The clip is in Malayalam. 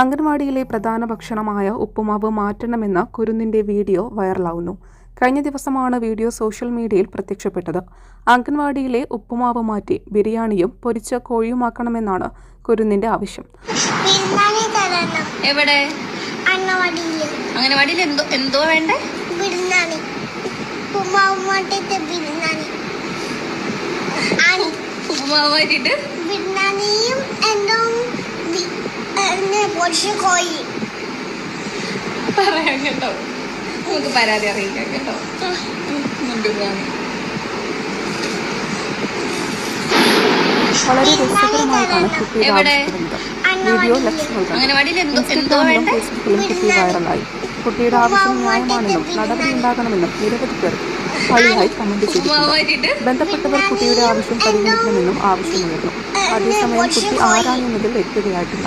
അംഗൻവാടിയിലെ പ്രധാന ഭക്ഷണമായ ഉപ്പുമാവ് മാറ്റണമെന്ന കുരുന്നിന്റെ വീഡിയോ വൈറലാവുന്നു. കഴിഞ്ഞ ദിവസമാണ് വീഡിയോ സോഷ്യൽ മീഡിയയിൽ പ്രത്യക്ഷപ്പെട്ടത്. അംഗൻവാടിയിലെ ഉപ്പുമാവ് മാറ്റി ബിരിയാണിയും പൊരിച്ച കോഴിയുമാക്കണമെന്നാണ് കുരുന്നിന്റെ ആവശ്യം. എവിടെ? അംഗനവാടിയിൽ എന്തോ എന്തോ വേണ്ടേ? ഉപ്പുമാവ് മാറ്റിയിട്ട് ബിരിയാണിയും എന്തോ ബി- എന്നെ പൊടിച്ച കേട്ടോ. നമുക്ക് പരാതി അറിയിക്കാം കേട്ടോ. നമുക്ക്. വളരെ രസകരമായിട്ടാണ് വീഡിയോ ഇൻസ്റ്റഗ്രാമിലും ഫേസ്ബുക്കിലും കുട്ടി വൈറലായി. കുട്ടിയുടെ ആവശ്യം ന്യായമാണെന്നും നടപടിയുണ്ടാകണമെന്നും നിരവധി പേർ വഴിയായി കമന്റ് ചെയ്തിട്ടുണ്ട്. ബന്ധപ്പെട്ടവർ കുട്ടിയുടെ ആവശ്യം പരിഗണിക്കണമെന്നും ആവശ്യമുയർന്നു. അതേസമയം കുട്ടി ആരാണെന്നതിൽ വ്യക്തതയായിട്ടില്ല.